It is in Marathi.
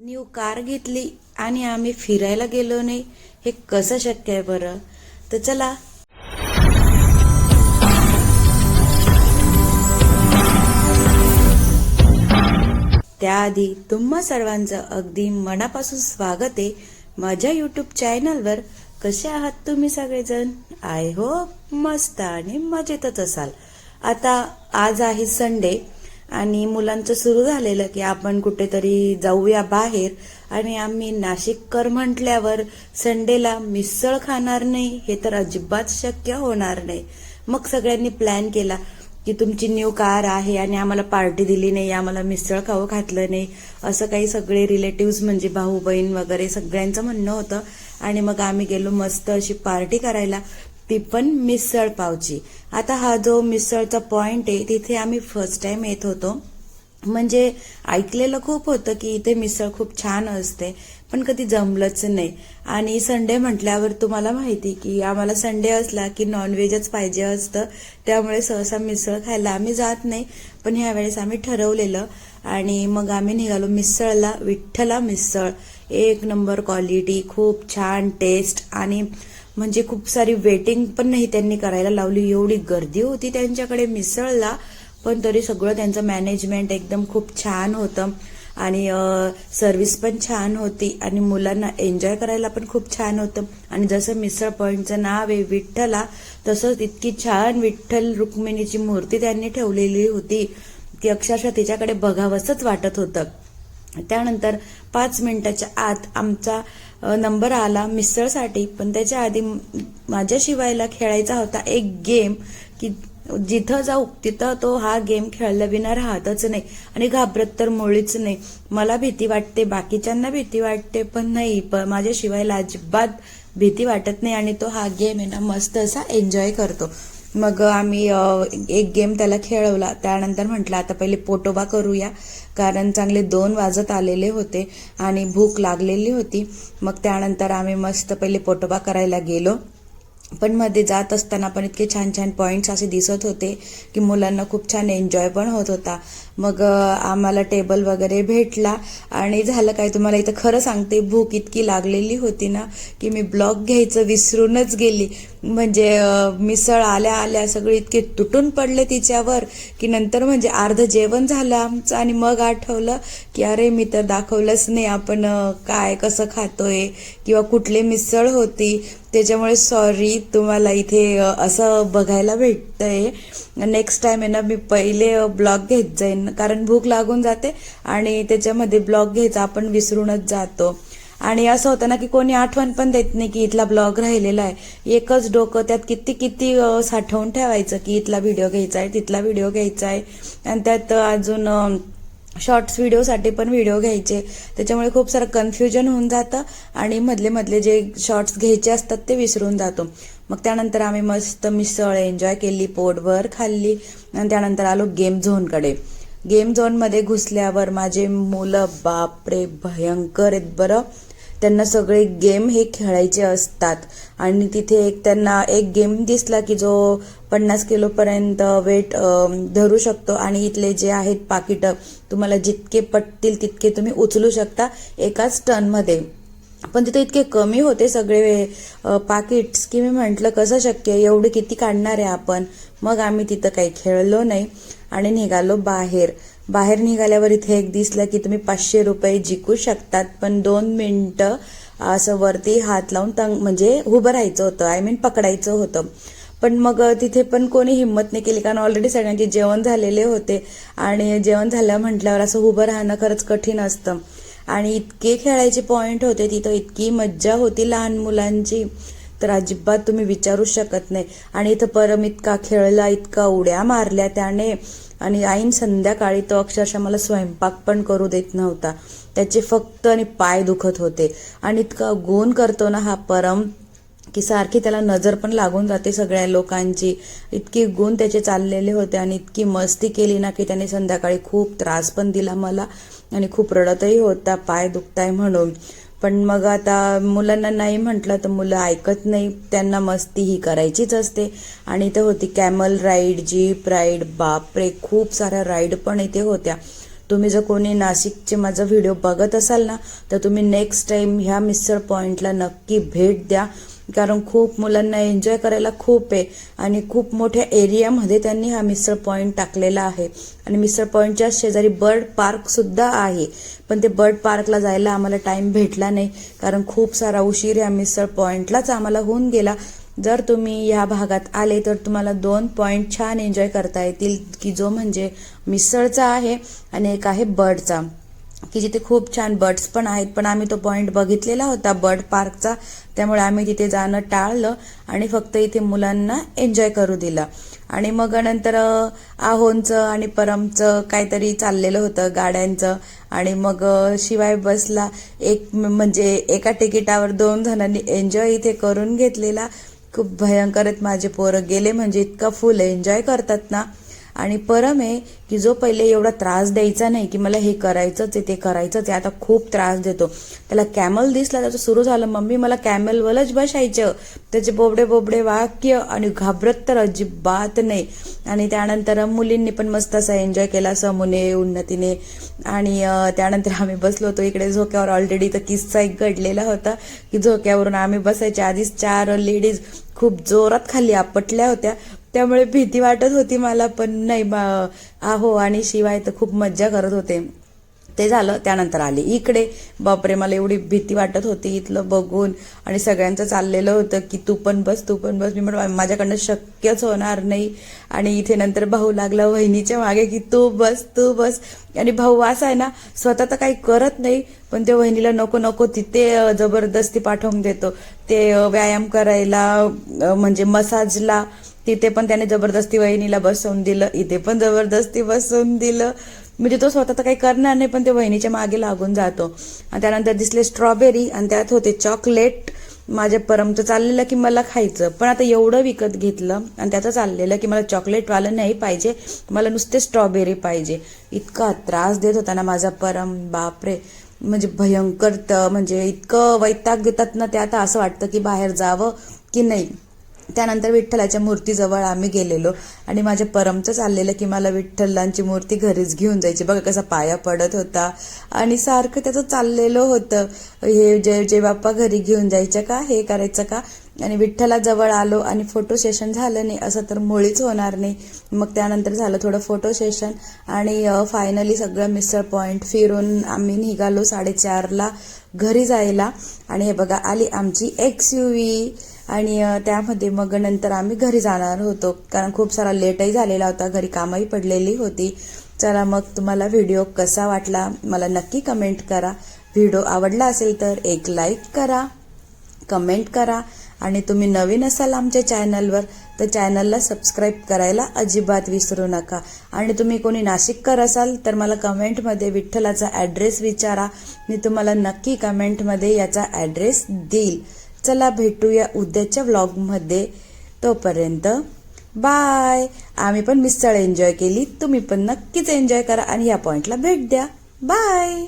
न्यू कार घेतली आणि आम्ही फिरायला गेलो नाही. हे कसं शक्य आहे बरं? तर चला. त्याआधी तुम्हा सर्वांचं अगदी मनापासून स्वागत आहे माझ्या युट्यूब चॅनलवर कसे आहात तुम्ही सगळेजण? आय होप मस्त आणि मजेतच असाल. आता आज आहे संडे आणि मुलांचं सुरू झालेलं की आपण कुठेतरी जाऊया बाहेर. आणि आम्ही नाशिककर म्हटल्यावर संडेला मिसळ खाणार नाही हे तर अजिबात शक्य होणार नाही. मग सगळ्यांनी प्लॅन केला की तुमची न्यू कार आहे आणि आम्हाला पार्टी दिली नाही आम्हाला मिसळ खाऊ घातलं नाही. असं काही सगळे रिलेटिव्ह म्हणजे भाऊ बहीण वगैरे सगळ्यांचं म्हणणं होतं. आणि मग आम्ही गेलो मस्त अशी पार्टी करायला. ती पण मिसळ पावची. आता हा जो मिसळचा पॉइंट आहे तिथे आम्ही फर्स्ट टाइम येत होतो. म्हणजे ऐकलेलं खूप होतं की इथे मिसळ खूप छान असते पण कधी जमलंच नाही. आणि संडे म्हटल्यावर तुम्हाला माहिती की आम्हाला संडे असला की नॉनव्हेजच पाहिजे असतं. त्यामुळे सहसा मिसळ खायला आम्ही जात नाही. पण ह्यावेळेस आम्ही ठरवलेलं आणि मग आम्ही निघालो मिसळला विठ्ठला मिसळ. एक नंबर क्वालिटी खूप छान टेस्ट आणि म्हणजे खूप सारी वेटिंग पण नाही त्यांनी करायला लावली. एवढी गर्दी होती त्यांच्याकडे मिसळला. पण तरी सगळं त्यांचं मॅनेजमेंट एकदम खूप छान होतं. आणि सर्व्हिस पण छान होती. आणि मुलांना एन्जॉय करायला पण खूप छान होतं. आणि जसं मिसळ पॉईंटचं नाव आहे विठ्ठला तसंच इतकी छान विठ्ठल रुक्मिणीची मूर्ती त्यांनी ठेवलेली होती. की अक्षरशः तिच्याकडे बघावंसंच वाटत होतं. त्यानंतर पाच मिनिटाच्या आत आमचा नंबर आला मिसळसाठी पण त्याच्या आधी माझ्या शिवायला खेळायचा होता एक गेम की जिथं जाऊ तिथं तो हा गेम खेळला विना राहतच नाही आणि घाबरत तर मुळीच नाही. मला भीती वाटते बाकीच्यांना भीती वाटते पण नाही. पण माझ्या शिवायला अजिबात भीती वाटत नाही आणि तो हा गेम आहे ना मस्त असा एन्जॉय करतो. मग आम्ही एक गेम त्याला खेळवला. त्यानंतर म्हटलं आता पहिले पोटोबा करूया. कारण चांगले दोन वाजत आलेले होते आणि भूक लागलेली होती. मग त्यानंतर आम्ही मस्त पहिले पोटोबा करायला गेलो. पण मध्ये जात असताना पण इतके छान छान पॉईंट्स असे दिसत होते की मुलांना खूप छान एन्जॉय पण होत होता. मग आम्हाला टेबल वगैरे भेटला आणि झालं काय तुम्हाला इथं खरं सांगते भूक इतकी लागलेली होती ना की मी ब्लॉग घ्यायचं विसरूनच गेली. म्हणजे मिसळ आल्या आल्या सगळी इतके तुटून पडले तिच्यावर की नंतर म्हणजे अर्ध जेवण झालं आमचं आणि मग आठवलं की अरे मी तर दाखवलंच नाही आपण काय कसं खातोय किंवा कुठली मिसळ होती. त्याच्यामुळे सॉरी तुम्हाला इथे असं बघायला भेटतंय. नेक्स्ट टाइम आहे ना मी पहिले ब्लॉग घेत जाईन. कारण भूक लागून जाते आणि त्याच्यामध्ये ब्लॉग घ्यायचा आपण विसरूनच जातो. आणि असं होतं ना की कोणी आठवण पण देत नाही की इथला ब्लॉग राहिलेला आहे. एकच डोकं त्यात किती किती साठवून ठेवायचं की इथला व्हिडिओ घ्यायचा आहे तिथला व्हिडिओ घ्यायचा आहे. आणि त्यात अजून शॉर्ट्स व्हिडिओसाठी पण व्हिडिओ घ्यायचे. त्याच्यामुळे खूप सारं कन्फ्युजन होऊन जातं आणि मधले मधले जे शॉर्ट्स घ्यायचे असतात ते विसरून जातो. मग त्यानंतर आम्ही मस्त मिसळ एन्जॉय केली पोटभर खाल्ली. आणि त्यानंतर आलो गेम झोनकडे गेम झोनमध्ये घुसल्यावर माझे मुलं बापरे भयंकर आहेत बरं. त्यांना सगळे गेम हे खेळायचे असतात. आणि तिथे एक त्यांना एक गेम दिसला की जो पन्नास किलोपर्यंत वेट धरू शकतो. आणि इथले जे आहेत पाकिटं तुम्हाला जितके पटतील तितके तुम्ही उचलू शकता एकाच टनमध्ये पण तिथे इतके कमी होते सगळे पाकिट्स की मी म्हटलं कसं शक्य एवढे किती काढणार आहे आपण? मग आम्ही तिथं काही खेळलो नाही. आणि निघालो बाहेर. बाहेर निघाल्यावर इथे एक दिसलं की तुम्ही पाचशे रुपये जिंकू शकतात पण दोन मिनटं असं वरती हात लावून तंग म्हणजे उभं राहायचं होतं. आय मीन पकडायचं होतं. पण मग तिथे पण कोणी हिंमत नाही केली कारण ऑलरेडी सगळ्यांचे जेवण झालेले होते. आणि जेवण झालं म्हटल्यावर असं उभं राहणं खरंच कठीण असतं. आणि इतके खेळायचे पॉइंट होते तिथं इतकी मज्जा होती लहान मुलांची. तर अजिबात तुम्ही विचारू शकत नाही. आणि इथं परम इतका खेळला इतका उड्या मारल्या त्याने. आणि आईन संध्याकाळी तो अक्षरशः मला स्वयंपाक पण करू देत नव्हता. त्याचे फक्त आणि पाय दुखत होते. आणि इतका गुण करतो ना हा परम की सारखी त्याला नजर पण लागून जाते सगळ्या लोकांची. इतकी गुण त्याचे चाललेले होते आणि इतकी मस्ती केली ना की त्याने संध्याकाळी खूप त्रास पण दिला मला. आणि खूप रडतही होता पाय दुखताय म्हणून. पण मग आता मुलांना नाही म्हटलं तर मुलं ऐकत नाही. त्यांना मस्ती ही करायचीच असते. आणि इथे होती कॅमल राईड जीप राईड बापरे खूप साऱ्या राईड पण इथे होत्या. तुम्ही जर कोणी नाशिकचे माझा व्हिडिओ बघत असाल ना तर तुम्ही नेक्स्ट टाईम ह्या मिसळ पॉईंटला नक्की भेट द्या. कारण खूप मुलांना एन्जॉय करायला खूप आहे. आणि खूप मोठ्या एरियामध्ये त्यांनी हा मिसळ पॉईंट टाकलेला आहे. आणि मिसळ पॉईंटच्या शेजारी बर्ड पार्कसुद्धा आहे. पण ते बर्ड पार्कला जायला आम्हाला टाईम भेटला नाही. कारण खूप सारा उशीर या मिसळ पॉईंटलाच आम्हाला होऊन गेला. जर तुम्ही या भागात आले तर तुम्हाला दोन पॉईंट छान एन्जॉय करता येतील की जो म्हणजे मिसळचा आहे आणि एक आहे बर्डचा की जिथे खूप छान बर्ड्स पण आहेत पण आम्ही तो पॉईंट बघितलेला होता बर्ड पार्कचा त्यामुळे आम्ही तिथे जाणं टाळलं आणि फक्त इथे मुलांना एन्जॉय करू दिलं. आणि मग नंतर आहोंचं आणि परमचं काहीतरी चाललेलं होतं गाड्यांचं. आणि मग शिवाय बसला एक म्हणजे एका तिकिटावर दोन जणांनी एन्जॉय इथे करून घेतलेला. खूप भयंकर आहेत. माझे पोरं गेले म्हणजे इतका फुल एन्जॉय करतात ना. आणि परम आहे की जो पहिले एवढा त्रास द्यायचा नाही की मला हे करायचंच आहे ते करायचंच आहे आता खूप त्रास देतो. त्याला कॅमल दिसला त्याचं सुरू झालं मम्मी मला कॅमलवरच बसायचं. त्याचे बोबडे बोबडे वाक्य आणि घाबरत तर अजिबात नाही. आणि त्यानंतर मुलींनी पण मस्त असा एन्जॉय केला समूने उन्नतीने. आणि त्यानंतर आम्ही बसलो होतो इकडे झोक्यावर. ऑलरेडी तर किस्सा एक घडलेला होता की झोक्यावरून आम्ही बसायच्या आधीच चार लेडीज खूप जोरात खाली आपटल्या होत्या. त्यामुळे भीती वाटत होती मला पण नाही बा- आहो आणि शिवाय तर खूप मज्जा करत होते. ते झालं त्यानंतर आले इकडे. बापरे मला एवढी भीती वाटत होती इथलं बघून. आणि सगळ्यांचं चाललेलं होतं की तू पण बस तू पण बस. मी म्हटलं माझ्याकडनं शक्यच होणार नाही. आणि इथे नंतर भाऊ लागला वहिनीच्या मागे की तू बस तू बस. आणि भाऊ असा आहे ना स्वतः तर काही करत नाही पण त्या वहिनीला नको नको तिथे जबरदस्ती पाठवून देतो. ते व्यायाम करायला म्हणजे मसाजला तिथे पण त्याने जबरदस्ती वहिनीला बसवून दिलं इथे पण जबरदस्ती बसवून दिलं. म्हणजे तो स्वतः तर काही करणार नाही पण ते वहिनीच्या मागे लागून जातो. आणि त्यानंतर दिसले स्ट्रॉबेरी आणि त्यात होते चॉकलेट माझ्या परमचं चाललेलं की मला खायचं. पण आता एवढं विकत घेतलं आणि त्याचं चाललेलं की मला चॉकलेटवालं नाही पाहिजे मला नुसते स्ट्रॉबेरी पाहिजे. इतका त्रास देत होता ना माझा परम बापरे. म्हणजे भयंकर म्हणजे इतकं वैताग देतात ना ते आता असं वाटतं की बाहेर जावं की नाही. त्यानंतर विठ्ठलाच्या मूर्तीजवळ आम्ही गेलेलो. आणि माझ्या परमचं चाललेलं की मला विठ्ठलांची मूर्ती घरीच घेऊन जायची. बघा कसा पाया पडत होता. आणि सारखं त्याचं चाललेलं होतं. हे जय जय बाप्पा घरी घेऊन जायचं का? हे करायचं का? आणि विठ्ठलाजवळ आलो आणि फोटो सेशन झालं नाही. असं तर मुळीच होणार नाही. मग त्यानंतर झालं थोडं फोटो सेशन आणि फायनली सगळं मिसळ पॉईंट फिरून आम्ही निघालो साडेचारला घरी जायला. आणि हे बघा आली आमची एक्स यू व्ही आणि त्यामध्ये मग नंतर आम्ही घरी जाणार होतो. कारण खूप सारा लेटही झालेला होता. घरी कामही पडलेली होती. चला मग तुम्हाला व्हिडिओ कसा वाटला मला नक्की कमेंट करा. व्हिडिओ आवडला असेल तर एक लाईक करा कमेंट करा आणि तुम्ही नवीन असाल आमच्या चॅनलवर तर चॅनलला सबस्क्राईब करायला अजिबात विसरू नका. आणि तुम्ही कोणी नाशिककर असाल तर मला कमेंटमध्ये विठ्ठलाचा ॲड्रेस विचारा. मी तुम्हाला नक्की कमेंटमध्ये याचा ॲड्रेस देईल. चला भेटूया उद्याच्या व्लॉगमध्ये. तोपर्यंत बाय. आम्ही पण मिसळ एन्जॉय केली. तुम्ही पण नक्कीच एन्जॉय करा आणि या पॉइंटला भेट द्या. बाय.